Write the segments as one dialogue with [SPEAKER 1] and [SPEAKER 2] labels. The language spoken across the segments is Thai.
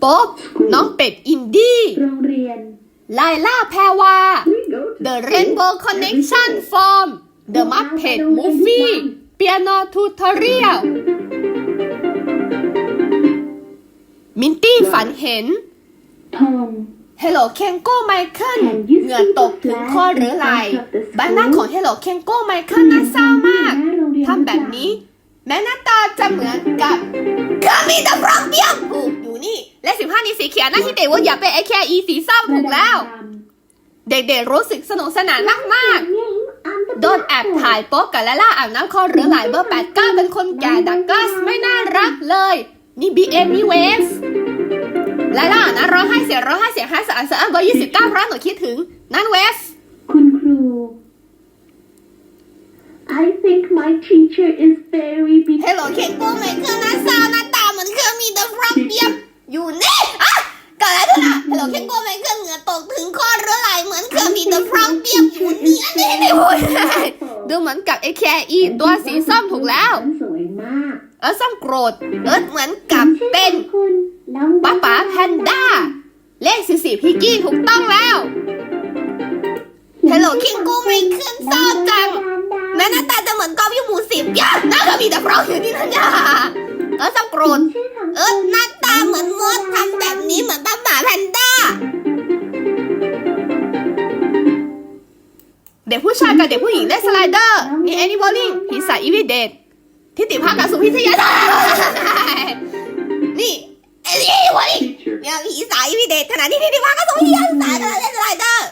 [SPEAKER 1] โป๊บน้องเป็ดอินดี้
[SPEAKER 2] โรงเรียน
[SPEAKER 1] ไลล่าแพรวา The Rainbow Connection Form The Muppet Movie Piano Tutorial มินตี้ฝันเห็น
[SPEAKER 2] ทอง
[SPEAKER 1] Hello Kengo Michael เหงื่อตกถึงข้อหรือไหล่ใบหน้าของ Hello Kengo Michael น่าเศร้ามาก ทำแบบนี้ แม้หน้าตาจะเหมือนกับกามีแต่ฟรองเดียมถูกอยู่นี่ และ15นี้สีเขียวน้าที่เด็กว่าอย่าเป็นไอแค่อีสีส้มถูกแล้ว เด็กๆรู้สึกสนุกสนานมากๆโดนแอบถ่ายโป๊กกับลาล่าอาบน้ำคอหรือหลเบอร์แปดเก้าเป็นคนแก่ดักกัสไม่น่ารักเลยนี่บีเอ็มนี่เวฟลาล่านะร้องไห้เสียร้องไห้เสียงไห้สะอาดสะอ้านเบอร์ยี่สิบเก้าเพราะหนูคิดถึงนั่นเวฟ
[SPEAKER 2] คุณครู I think my teacher is very big
[SPEAKER 1] เฮลโลเคนโก้ไมเคิลหน้าซาวหน้าตาเหมือนเครื่องมีแต่ฟรองเบียมอยู่นี่อะเกิดอะไรขึ้นอะเฮลโลเคนโก้ไมเคิลเหงื่อตกถึงคอหรือไหลเหมือนเครื่องมีแต่ฟรองเบียมอยู่นี่อันนี้ไม่พูดดูเหมือนกับไอแคอีตัวสีส้มถูกแล้ว
[SPEAKER 2] สวยมาก
[SPEAKER 1] เออส้มโกรธเอิร์ธเหมือนกับเป็น
[SPEAKER 2] คุณน้อง
[SPEAKER 1] ป๊าป๋าแพนด้า เลขสิสี่พิกกี้ถูกต้องแล้ว Hello King กูไม่ขึ้นเศร้าจังแม่หน้าตาจะเหมือนกอบอยู่หมู่สิบย่าหน้าก็มีแต่ฟรองอยู่ที่นั่นย่าเออส้มโกรธเอิร์ธหน้าตาเหมือนมดทำแบบนี้เหมือนป้าป๋าแพนด้า เด็กผู้ชายกับเด็กผู้หญิงเล่นสไลเดอร์มีแอนิบอลลิงผีสายอีวิเดตที่ติดภาคกับสุพิทยาศาสตร์นี่แอนิบอลลิงเนี่ยผีสายพี่เดทขณะที่พี่ดิว่าก็ส่งพี่ยันสายกำลังเล่นสไลเดอร์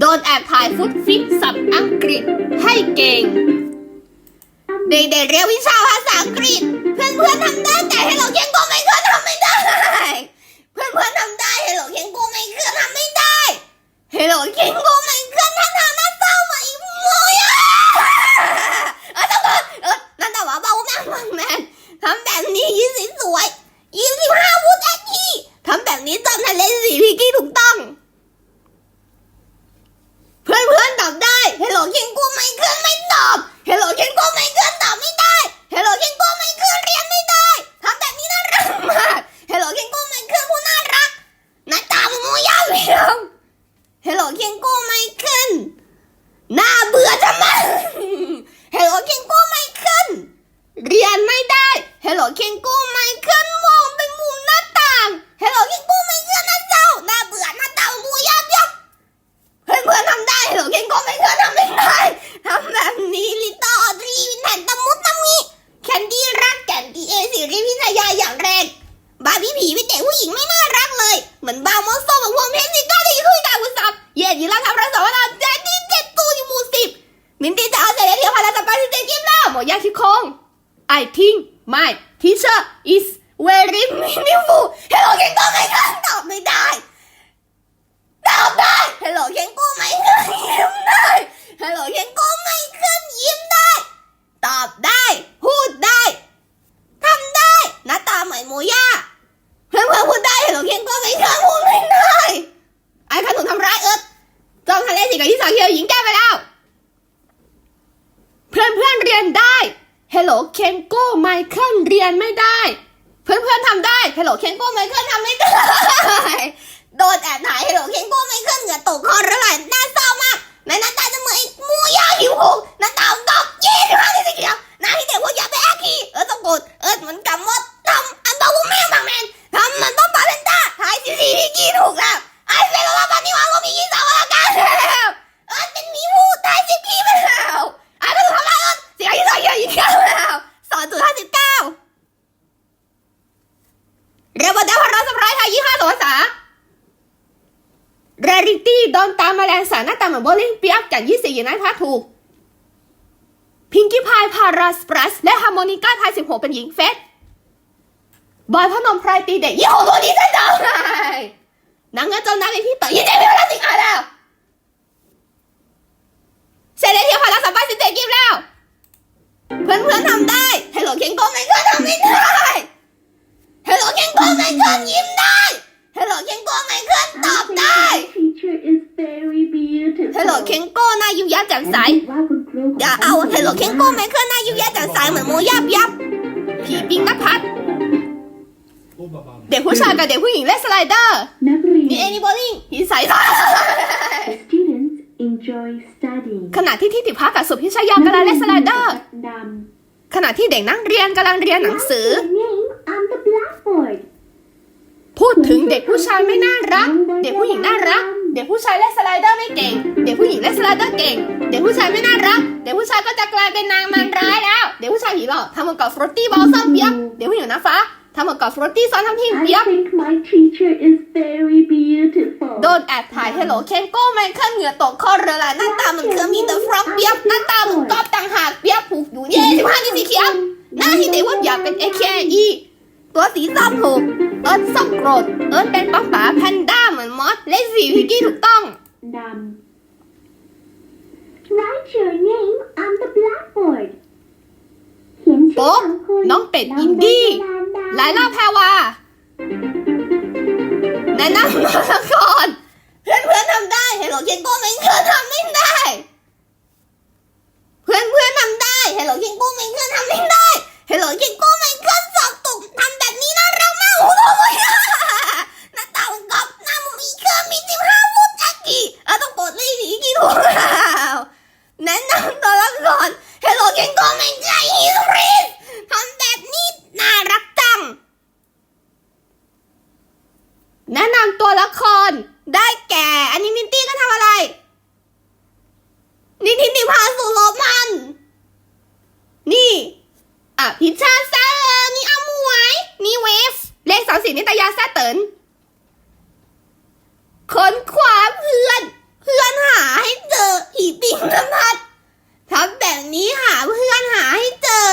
[SPEAKER 1] โดนแอบถ่ายฟุตฟิตสับอังกฤษให้เก่ง เด็กๆเรียนวิชาภาษาอังกฤษ เพื่อนๆทำได้แต่ให้เราเคียงโกไม่เคยทำไม่ได้ เพื่อนๆทำได้ให้เราเคียงโกไม่เคยทำไม่ได้ให้เราเคียงโกไม่เคยทำทำหน้าเศร้ามาอีกโมยอะเออต้องเออนั่นแต่ว่าเบามากมากแมนทำแบบนี้ยิ้มสวยๆยี่สิบห้าพูดนาทีทำแบบนี้จำทันเลนสีพิกี้ถูกต้อง เพื่อนเพื่อนๆตอบได้ เฮลโลเคิงกูไม่ขึ้นไม่ตอบเฮลโลเคิงกูไม่ขึ้นตอบไม่ได้เฮลโลเคิงกูไม่ขึ้นเรียนไม่ได้ทำแบบนี้น่ารักมากเฮลโลเคิงกูไม่ขึ้นผู้น่ารักหน้าตามันโมยาเลยเฮลโลเคิงกูไม่ขึ้นน่าเบื่อจังเลยเฮลโลเคิงกูไม่ขึ้น เรียนไม่ได้ Hello เคนกูไม่ขึ้นมองไปมุมหน้าต่าง Hello เคนกูไม่ขึ้นหน้าเจ้าหน้าเบื่อหน้า เพื่อนเพื่อนทำได้ Hello เคนกูไม่ขึ้นทำไม่ได้ทำแบบนี้ลิตออดรีวินแผ่นตะมุตะมิแคนดี้รักแก่นดีเอสิริพิทยาอย่างแรงบาร์บี้ผีเป็นเด็กผู้หญิงไม่น่ารักเลย เหมือนบาวมอสโซกับวงเพชรสิก้าที่คุยกับคุณซับเย็นยีราทำรักษาว่าเราแจ๊ดที่เจ็ดตูอยู่หมู่สิบมินตี้จะเอาเสร็จแล้วเที่ยวพาราสปาที่เจ็ดกิมแล้วหมดยาชิคง I think my teacher is very meaningful Hello เคนก็ไม่ขึ้นตอบไม่ได้ อบได้ Hello เคนก็ไม่ขึ้นยิ้มได้ Hello เคนก็ไม่ขึ้นยิ้มได้ ตอบได้ พูดได้ทำได้หน้าตาเหมือนโมย่าเพื่อนพูดได้ Hello เคนก็ไม่ขึ้นพูดไม่ได้ไอ้ขนุนทำร้ายเอิร์ธจอมทะเลสีกับที่สองเคียวหญิงแก้ไปแล้ว เพื่อนเพื่อนเรียนได้ Hello เคนโก้ไมเคิลเรียนไม่ได้ เพื่อนเพื่อนทำได้ Hello เคนโก้ไมเคิลทำไม่ได้ โดนแอบถ่าย Hello เคนโก้ไม่ขึ้นเหงื่อตกคอระไหลหน้าเศร้ามากแม่น้าตา ถูก พิงกี้พายพาราสปรัส และฮาร์โมนิก้าไทยสิบหกเป็นหญิงเฟสบอยพนมไพรตีเด็กยี่ห้อตัวนี้จะเดาไงนางเงาเจ้านักไอพี่ต่อยี่เจ็ดเป็นเวลาสิงอะแล้วเสร็จแล้วเที่ยวพาราสัมภาษณ์สิบเจ็ดกิฟแล้ว เพื่อนเพื่อนๆทำได้เฮลโลเคนโกไม่เคยทำไม่ได้เฮลโลเคนโกไม่เคยยิ้มได้เฮลโลเคนโกไม่เคยตอบได้
[SPEAKER 2] teacher is very beautiful
[SPEAKER 1] เฮลโลเคนโก้หน้ายิ้มแย้มแจ่มใส
[SPEAKER 2] ว่าคุณครู
[SPEAKER 1] อย่าเอาเฮลโลเคนโก้ไมเคิลหน้ายิ้มแย้มแจ่มใสเหมือนโมยับยับผีปิงนภัสผู้ชายกับเด็กผู้หญิงเล่นสไลเดอร์
[SPEAKER 2] นักเรียน
[SPEAKER 1] มี anybody หินใส
[SPEAKER 2] The students enjoy studying
[SPEAKER 1] ขณะที่ทิติพักกับสุพิชยากำลังเล่นสไลเดอร์
[SPEAKER 2] ด
[SPEAKER 1] ขณะที่เด็กนักเรียนกำลังเรียนำหนังสือ
[SPEAKER 2] What's your name on the blackboard
[SPEAKER 1] พูดถึงเด็กผู้ชายไม่น่ารัก เด็กผู้หญิงน่ารัก เด็กผู้ชายเล่นสไลเดอร์ไม่เก่ง เด็กผู้หญิงเล่นสไลเดอร์เก่ง เด็กผู้ชายไม่น่ารัก เด็กผู้ชายก็จะกลายเป็นนางมันร้ายแล้ว เด็กผู้ชายผีหลอกทำเหมือนกับฟรุตตี้บอลซ่อมเปียก เด็กผู้หญิงนะฟ้าทำเหมือนกับฟรุตตี้ซ้อนทำพิมพ์
[SPEAKER 2] I
[SPEAKER 1] เปียก
[SPEAKER 2] think my teacher is very beautiful
[SPEAKER 1] โดนแอบถ่ายเฮลโลเคนโก้ไมเคิลเหงื่อตกคอเรือละหน้าตาเหมือนเคอร์มีเดอะฟรอกเปียกหน้าตาเหมือนกอบต่างหากเปียกผูกอยู่เย่สิบห้านี่สีเขียวหน้าที่เด็กว่าอยากเป็น AKE ตัวสีส้มถูกเอิร์ธส้มโกรธเอิร์ธเป็นป๊าป๋าแพนด้า เหมือนมอสเลสสีพิกกี้ถูกต้อง
[SPEAKER 2] ดำ Write your name on the blackboard เขียนชื่อ
[SPEAKER 1] โป๊ะ
[SPEAKER 2] ของคุณ
[SPEAKER 1] น้องเป็ดอินดี้
[SPEAKER 2] ลงบนกระดานดำ
[SPEAKER 1] ไลล่าแพรวาแนะนำมาละก่อนเพื่อนเพื่อนๆทำได้เฮลโลเคนโก้ไม่เคยทำไม่ได้ เพื่อนเพื่อนๆทำได้เฮลโลเคนโก้ไม่เคยทำไม่ได้เฮลโลเคนโก้ไม่เคยสอบตกทำแบบนี้น่ารักมากโอ้โหหน้าตาของก๊อฟหน้ามันมีเครื่องมีสิบห้าฟุตอากิเออต้องกดไม่ดีกี่ถูกแล้วแนะนำตัวละก่อนเฮลโลเคนโก้ไม่ใช่ฮิสริสทำแบบนี้น่ารักจัง แนะนำตัวละครได้แก่อันนี้มินตี้ก็ทำอะไร นี่ทิติพาสุโรมัน นี่อะพิชชาแซเออร์นี่อามวย นี่เวฟ เลขสามสี่นิตยาแซเตินค้นคว้าเพื่อน เพื่อนหาให้เจอผีติงนภัสทำแบบนี้หาเพื่อนหาให้เจอ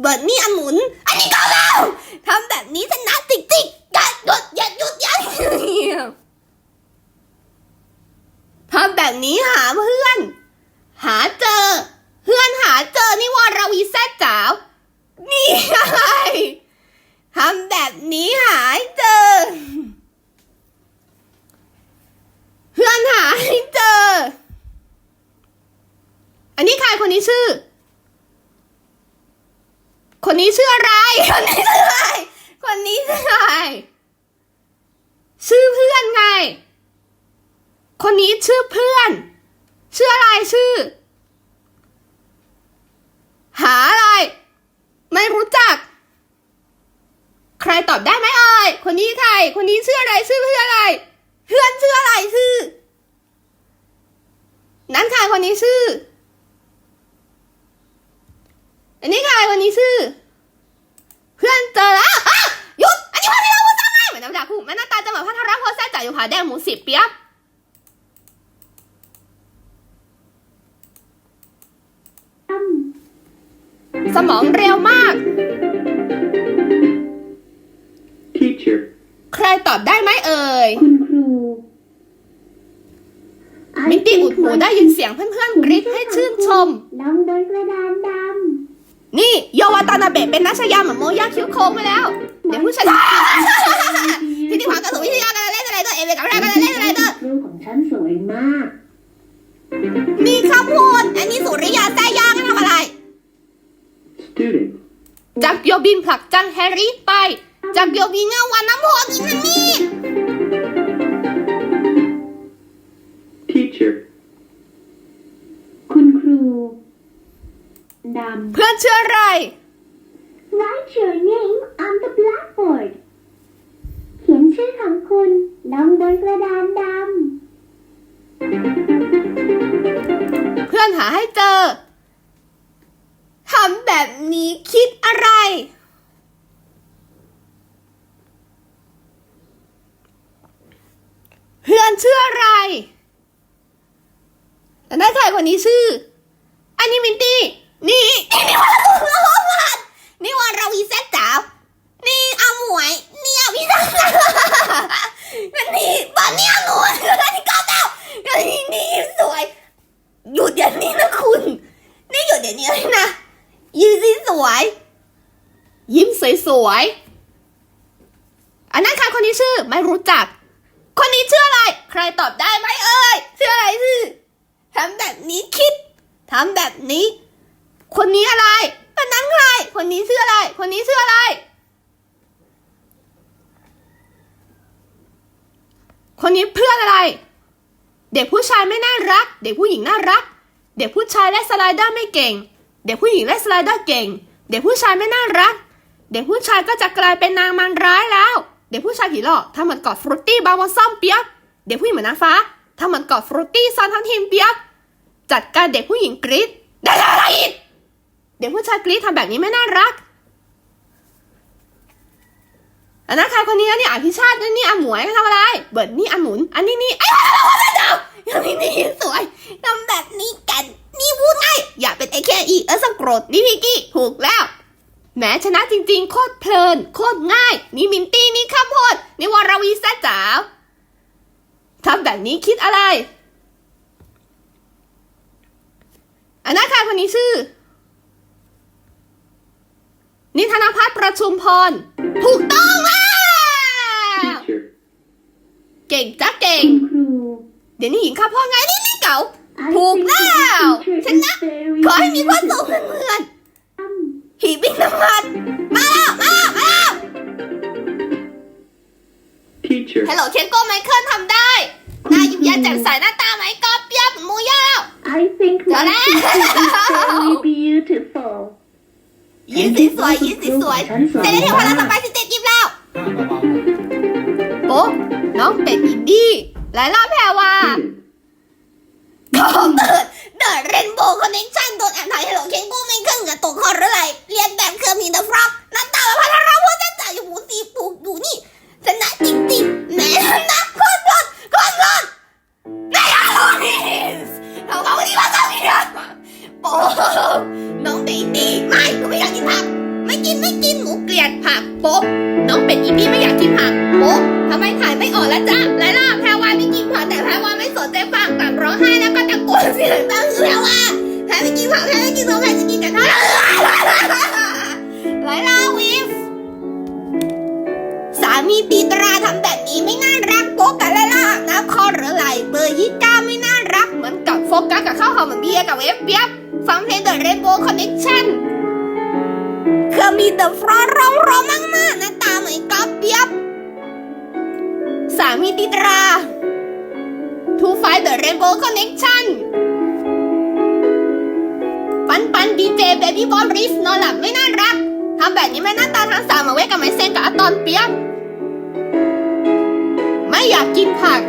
[SPEAKER 1] เบิร์ดนี่อันหมุน อันนี้ก็แล้วทำแบบนี้ชนะติ๊กติ๊กอย่าหยุดอย่าหยุดอย่าหยุดทำ แบบนี้หาเพื่อน หาเจอ เพื่อนหาเจอนี่ว่าเราวีแซ่จ๋าวนี่ไงทำแบบนี้หาให้เจอ เพื่อนหาให้เจอ อันนี้ใครคนนี้ชื่อ คนนี้ชื่ออะไร คนนี้ชื่ออะไรคนนี้ชื่ออะไรชื่อเพื่อนไง คนนี้ชื่อเพื่อน ชื่ออะไรชื่อ หาอะไร ไม่รู้จัก ใครตอบได้ไหมเอ่ยคนนี้ใคร คนนี้ชื่ออะไรชื่อเพื่อนอะไร เพื่อนชื่ออะไรชื่อ นั้นใครคนนี้ชื่อ อันนี้ใครคนนี้ชื่อ เพื่อนเจอแล้วอะหยุดอันนี้พาที่เราพูดซ้ำไงเหมือนน้ำดาคู่แม่หน้าตาจะเหมือนพัทรพลแซ่จ่ายอยู่ผาแดงหมูสิบเปียบ สมองเร็วมาก
[SPEAKER 3] Teacher,
[SPEAKER 1] ใครตอบได้ไหมเอ่ยำ
[SPEAKER 2] คุณครู I
[SPEAKER 1] มินตี้
[SPEAKER 2] think
[SPEAKER 1] อุดหู
[SPEAKER 2] my
[SPEAKER 1] ได้ยินเสียงเพื่อนๆกรี๊ดให้ชื่นชม
[SPEAKER 2] ลงบนกระดานด
[SPEAKER 1] นี่โยวาตานาเบะเป็นนักชายาเหมือนโมยาคิ้วโค้งไปแล้ว เด็กผู้ชายำที่ที่ความกระสุนวิทยาการเล่นอะไรเดอร์เอเวกับแรกการเล่นอะไรเดอร์
[SPEAKER 2] ครูของฉันสวยมาก
[SPEAKER 1] จักโยบินผลักจังแฮร์รี่ไป จักโยบินเงาวันน้ำโพกินนั่นนี่
[SPEAKER 3] teacher,
[SPEAKER 2] คุณครูดำ
[SPEAKER 1] เพื่อนชื่ออะไร
[SPEAKER 2] Write your name on the blackboard เขียนชื่อของคุณลงบนกระดานด
[SPEAKER 1] เพื่อนหาให้เจอทำแบบนี้คิดอะไร เพื่อนชื่ออะไร แต่ได้ใครคนนี้ชื่อ อันนี้มินตี้ นี่ นี่วันละตัวละวันนี่วันราวีแซดจ๋านี่อาหมวย นี่อาวิซานี่บ้านนี่อาหนูนี่ก็เต้านี่นี่สวย หยุดเดี๋ยวนี้นะคุณ นี่หยุดเดี๋ยวนี้เลยนะ ยิ้มสวยๆยิ้มสวยๆอันนั้นใครคนนี้ชื่อ ไม่รู้จัก คนนี้ชื่ออะไร ใครตอบได้ไหมเอ่ยชื่ออะไรชื่อทำแบบนี้คิดทำแบบนี้ คนนี้อะไรคนนั้นใคร คนนี้ชื่ออะไร คนนี้ชื่ออะไร
[SPEAKER 4] คนนี้เพื่อนอะไร เด็กผู้ชายไม่น่ารัก เด็กผู้หญิงน่ารัก เด็กผู้ชายเล่นสไลเดอร์ไม่เก่ง เด็กผู้หญิงเล่นสไลเดอร์เก่ง เด็กผู้ชายไม่น่ารัก เด็กผู้ชายก็จะกลายเป็นนางมันร้ายแล้ว เด็กผู้ชายผีหลอกทำเหมือนกอดฟรุตตี้บาวาซ่อมเปียก เด็กผู้หญิงเหมือนนางฟ้าทำเหมือนกอดฟรุตตี้ซอนทันทีมเปียก จัดการเด็กผู้หญิงกรี๊ดได้อะไรอีกเด็กผู้ชายกรี๊ดทำแบบนี้ไม่น่ารักอันนั้นใครคนนี้เนี่ยอภิชาตินี่อาหมวยทำอะไร เบิร์ดนี่อาหมุน อันนี้นี่ไอ้ย
[SPEAKER 1] ยังไม่มีสวยทำแบบนี้กัน นี่พูดง่ายอย่าเป็นไอ้แค่อีเออสโกรธนี่พี่กี้ถูกแล้ว
[SPEAKER 4] แหมชนะจริงๆ โคตรเพลิน โคตรง่าย นี่มินตี้นี่ข้าวโพดนี่วรวีแซ่จ๋าวทำแบบนี้คิดอะไรอันนั้นใครคนนี้ชื่อ นิธนพัฒน์ประชุมพร ถูกต้องแล้ว
[SPEAKER 3] Teacher.
[SPEAKER 4] เก่งจ้ะเก่ง
[SPEAKER 2] คุณครู
[SPEAKER 4] เดี๋ยวนี้หญิงข้าวโพดไงนี่นี่เก๋า
[SPEAKER 2] I
[SPEAKER 4] ถูก
[SPEAKER 2] think
[SPEAKER 4] แล้ว
[SPEAKER 2] my teacher
[SPEAKER 4] ช
[SPEAKER 2] is
[SPEAKER 4] นะ
[SPEAKER 2] very
[SPEAKER 4] ขอให้มีความสุข
[SPEAKER 2] beautiful.
[SPEAKER 4] เพื่อนๆหีบินน้ำมันมาแล้วมาแล้วมาแล้ว
[SPEAKER 3] Teacher.
[SPEAKER 4] ฮัลโหลเคนโกไมเคิลทำได้หน้ายิ้มแย้มแจ่มใสหน้าตาไหมก็เปรียบเหมือนหมูย่าง
[SPEAKER 2] I think my
[SPEAKER 4] Johnny.
[SPEAKER 2] teacher is very beautiful.
[SPEAKER 4] ยิ้มสีสวยยิ้มสีสวยเสร็จแล้วเดี๋ยวพลังต่อไปสิเจ็ดยิ้มแล้วโป๊ะน้องเป็ดอินดี้หลายรอบแพรว่า
[SPEAKER 3] Student.
[SPEAKER 1] ของเดินเดินเรนโบว์คอนเนคชั่นโดนแอบถ่ายให้หลเคนกู้ไม่ขึ้นกับตกคอหรือไรเรียนแบบเคอร์มีเดอะฟรอกหน้าตาแบบพันธราพูดจะจ่ายอยู่หมูสี สามีติตรา To find the rainbow connection ปันปันดีเจเบบี้บอลริสนอนหลับไม่น่ารัก ทำแบบนี้แม่น้าตาทั้งสามมาไว้กับไมเซนกับอะตอนเปียบไม่อยากกินผัก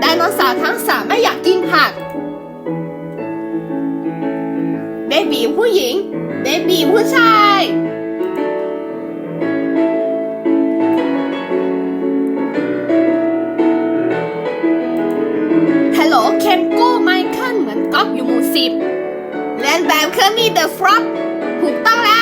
[SPEAKER 1] ไดโนเสาร์ทั้งสามไม่อยากกินผัก เบบีผู้หญิง เบบีผู้ชาย คือมีเดอะฟรอปถูกต้องแล้ว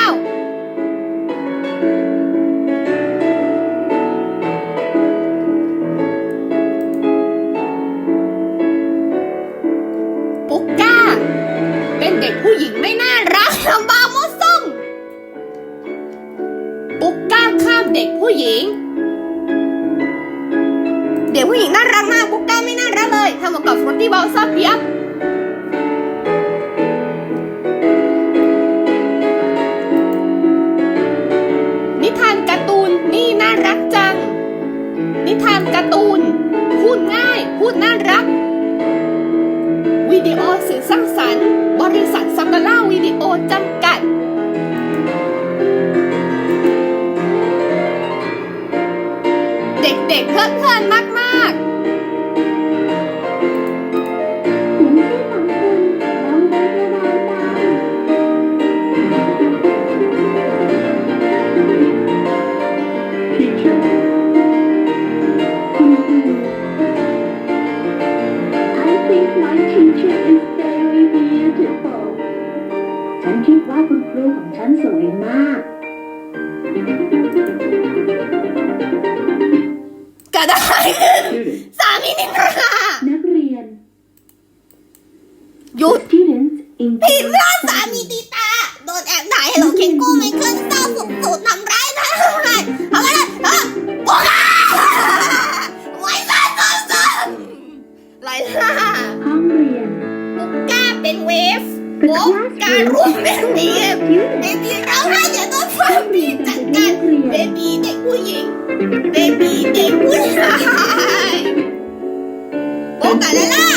[SPEAKER 1] กการอุ้มเบบีเบบีร้อ
[SPEAKER 2] ง
[SPEAKER 1] ไห้อย่าต้อ
[SPEAKER 2] ง
[SPEAKER 1] ฟังพี่จัดการเบบีเด็กผู้หญิงเบบีเด็กผู้ชายโบกันแล้วล่ะ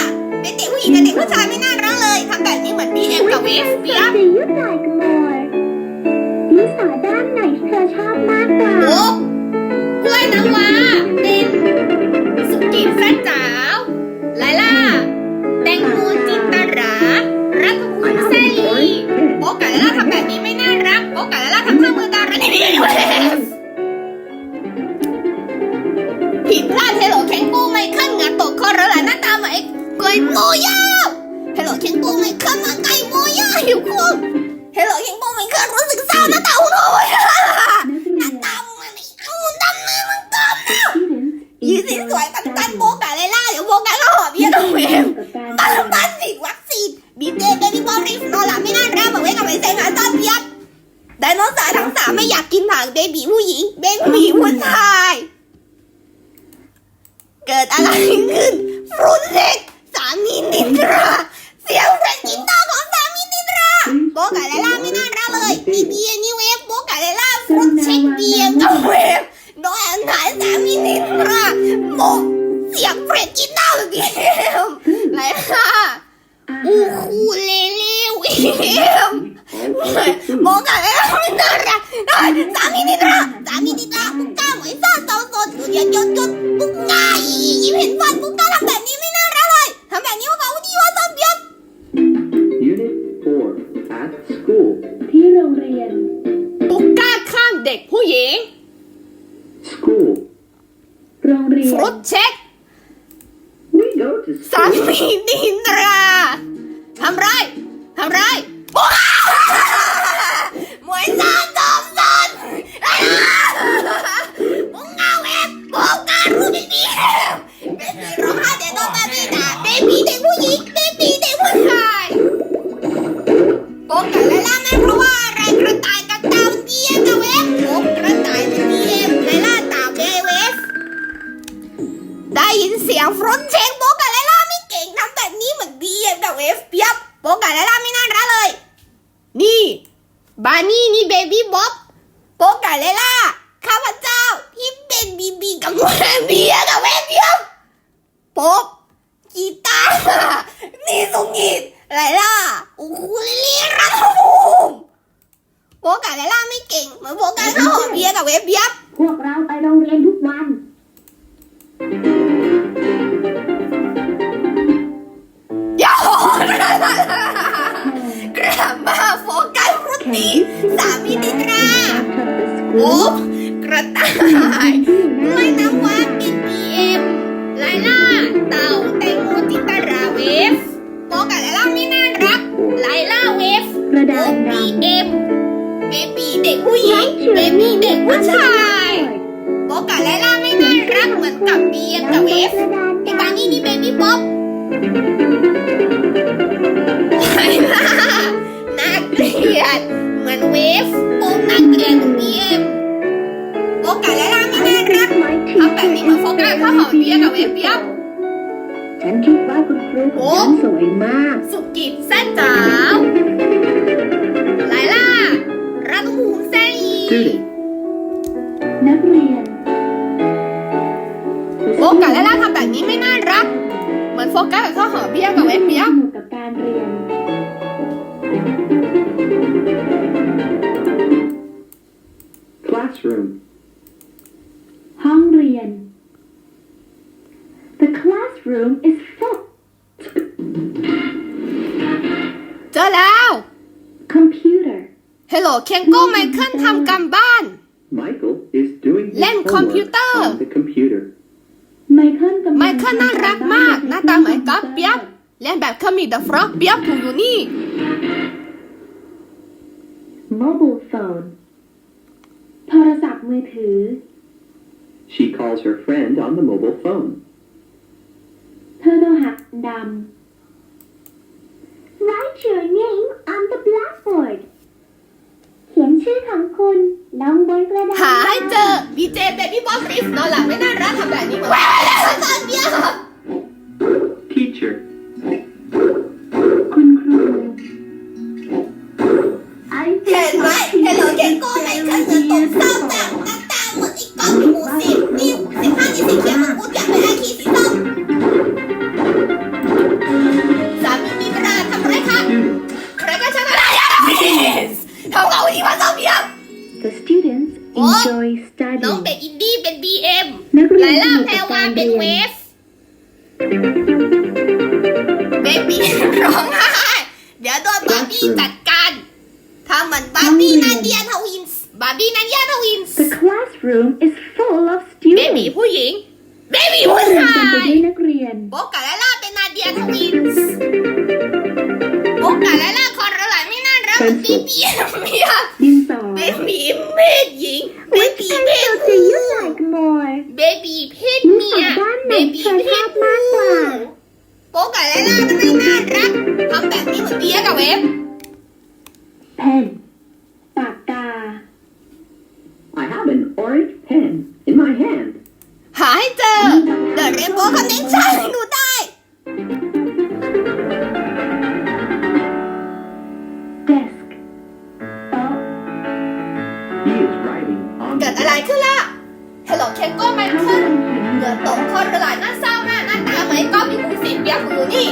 [SPEAKER 1] เป็นเด็กผู้หญิงกับเด็กผู้ชายไม่น่ารักเลยทำแบบนี้เหมือนบีเอ็มกับเวฟเปียบ Do you like more ดีสาวด้านไหนเธ
[SPEAKER 2] อช
[SPEAKER 1] อบมากกว่า โอ้กล้วยน้ำว้าเป็นสุกี้แฟนสาวไลล่า โป๊กไก่ล่าทำแบบนี้ไม่น่ารักโป๊กไก่ล่าทำท่ามื
[SPEAKER 3] อ
[SPEAKER 2] การัน
[SPEAKER 4] ตีผิดพลาดเฮ
[SPEAKER 3] ล
[SPEAKER 2] โลเคน
[SPEAKER 4] ปูไม่
[SPEAKER 3] ขั้น
[SPEAKER 1] งา
[SPEAKER 3] น
[SPEAKER 1] ตกข้อระลายหน้าตาใหม่กวยโมย่าเฮลโลเคนปูไม่ขั้นมาไก่โมย่าหิวคุ้มเฮลโลเคนปูไม่ สามีนินทราสามีนินทราปุ๊กก้า ยินเสียงฟรอนต์เช็คโป๊กกับไลล่าไม่เก่งทำแบบนี้เหมือนบีเอ็มกับเวฟเปียบโป๊กกับไลล่าไม่น่ารักเลย นี่บานี่นี่เบบี้บ๊อบโป๊กกับไลล่าข้าพเจ้าที่เป็นบีบีกับเวฟเบียกับเวฟเปียบโป๊กกีตาร์นี่สุกิตไลล่าอูคูเลเล่รักภูมิโบกับไลล่าไม่เก่งเหมือนโบกับข้าวหอมเบียกับเวฟเบียบ
[SPEAKER 2] พวกเราไปโรงเรียนทุกวัน
[SPEAKER 1] อย่ กัสรุตตีสามีนิตราโอ้กระต่ายด้วยน้ำว้าบีบีเอ็มไลล่า เต่าแตงโมจิตราเวฟโบกับไลล่าไม่น่ารักไลล่าเวฟโอปีเอ็มเบบีเด็กผู้หญิงเบบีเด็กผู้ชายโบกับไลล่าไม่น่ารักเหมือนกับบีเอ็มกับเวฟไอ้บานี่นี่เบบี้ป๊อปไลล่าน่า ลียด เหมือนเวฟโป๊กน่าเกลียดเหมือนบีเอ็มโบกับไลล่าไม่น่ารักทำแบบนี้เหมือนโฟกัสข้าวหอมเบียร์กับเวฟเปียบ
[SPEAKER 2] ฉันคิดว่าคุณครูของฉันสวยมาก
[SPEAKER 1] สุกิจแซ่จ๋าวไลล่ารักหูแซ่อี
[SPEAKER 3] Student.
[SPEAKER 2] นักเรียน
[SPEAKER 4] โฟกัสและล่าทำแบบนี้ไม่น่ารัก เหมือนโฟกัสกับข้าวหอมเบียร์กับเวฟเปีย
[SPEAKER 2] ส
[SPEAKER 4] บ
[SPEAKER 2] นุกกับการเรียน เฮ
[SPEAKER 4] ลโลเคนโก้ไมเคิลทำการบ้าน
[SPEAKER 3] Michael is doing his
[SPEAKER 4] Len
[SPEAKER 3] homework
[SPEAKER 4] computer.
[SPEAKER 3] on the computer.
[SPEAKER 2] ไมเคิลกำลัง
[SPEAKER 4] ไมเคิลน่ารักมาก หน้าตาเหมือนก๊อฟเปียบเล่นแบบเคอร์มิดเดอะฟรอกเปียบถูกอยู่นี่
[SPEAKER 2] Mobile phone โทรศัพท์มือถือ
[SPEAKER 3] She calls her friend on the mobile phone.
[SPEAKER 2] เธอโทรหาดำ Write your name เจ
[SPEAKER 4] เบบี้บ๊อบริฟนอนหลับไม่น่ารักทำแบบนี้เหมือน
[SPEAKER 1] แหวะแล้วตอนเดีย เหมือนบาร์บี้นาเดียทวินส์บาร์บี้นาเดียทวินส์
[SPEAKER 2] The classroom is full of
[SPEAKER 4] เบบี
[SPEAKER 2] students
[SPEAKER 4] ผู้หญิง
[SPEAKER 1] เบบี้
[SPEAKER 2] ห้อ
[SPEAKER 1] ผู้
[SPEAKER 2] งเรียน
[SPEAKER 1] ชา
[SPEAKER 2] เต็มไป
[SPEAKER 1] ย
[SPEAKER 2] ด้วยนักเรียน
[SPEAKER 1] โบกกับไลล่าเป็นนาเดียทวินส์โบกกับไลล่าคอร์อะไรไม่น่ารักเหมือนบีบีเมีย
[SPEAKER 2] ดินสอ
[SPEAKER 1] เบบีเพศหญิง เบบีเพศ
[SPEAKER 2] do
[SPEAKER 1] ผู้
[SPEAKER 2] you like more
[SPEAKER 1] เบบีเพศเมีย เบบีเพศผู้โบกกับไลล่าทำไมน่ารักทำแบบนี้เหมือนเบียกับเวฟ
[SPEAKER 2] pen, ปากกา I have an orange pen in my
[SPEAKER 1] hand. หาให้เจอ The Rainbow Connection ดูได้ desk, เกิ
[SPEAKER 2] ดอะไรขึ้น
[SPEAKER 1] ล่ะ Hello เคนโก้ไมเคิลเหงื่อตกคนะหลายหน้าเศร้าหน้า
[SPEAKER 2] หน้าตา
[SPEAKER 1] เหมือนก้อนมีภูสิเปียกหูนี่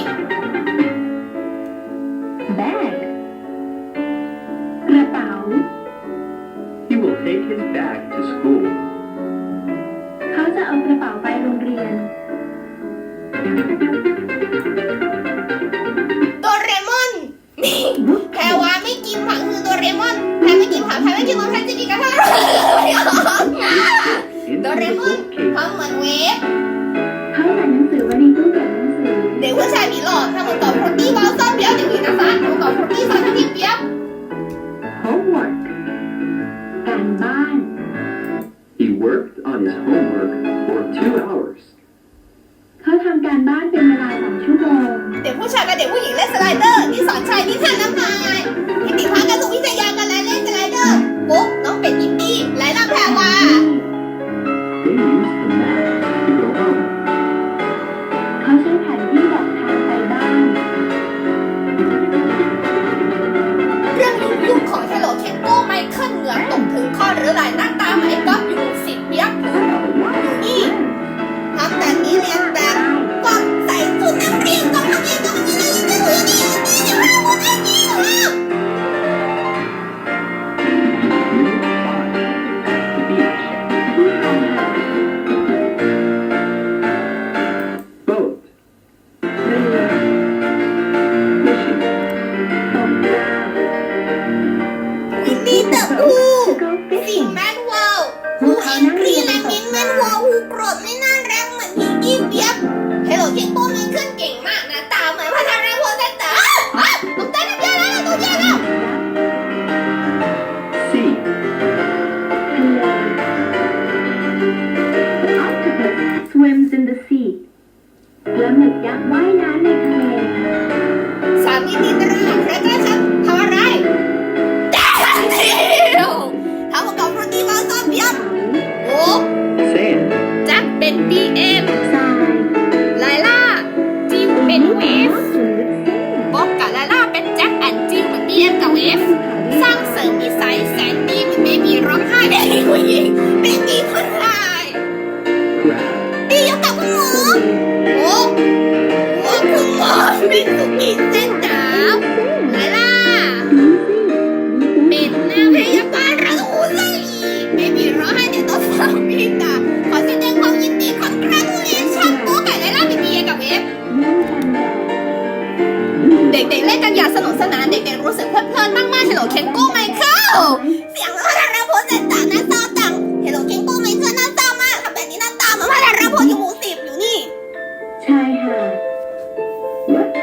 [SPEAKER 2] to
[SPEAKER 4] school. worked on his homework for two hours.
[SPEAKER 2] เขาทำการบ้านเป็นเวลาสองชั่วโมง
[SPEAKER 1] เด็กผู้ชายกับเด็กผู้หญิงเล่นสไลเดอร์ นี่สอนชายนี่ค่น้ำลายพี่ติพา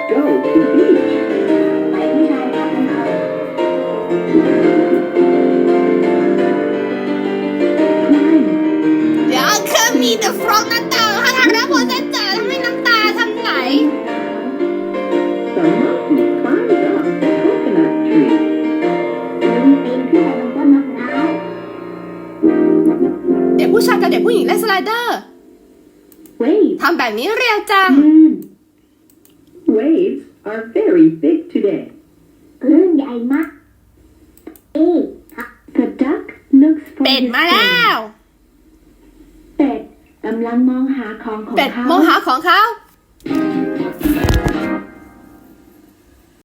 [SPEAKER 1] เดี๋ยหา
[SPEAKER 2] ดกั
[SPEAKER 1] นมีแฟรองน้ำตา
[SPEAKER 2] ถ้าทำ
[SPEAKER 1] แล้วพอจะจ่ทำให้น้ำตาทำไหล
[SPEAKER 2] แต้พร้
[SPEAKER 1] ด็กผู้ชายกับเด็กผู้หญิงและสไลเดอร์ทำแบบนี้เรียวจัง
[SPEAKER 2] you
[SPEAKER 1] เป็ดม
[SPEAKER 2] องหาของ
[SPEAKER 1] ค่ะ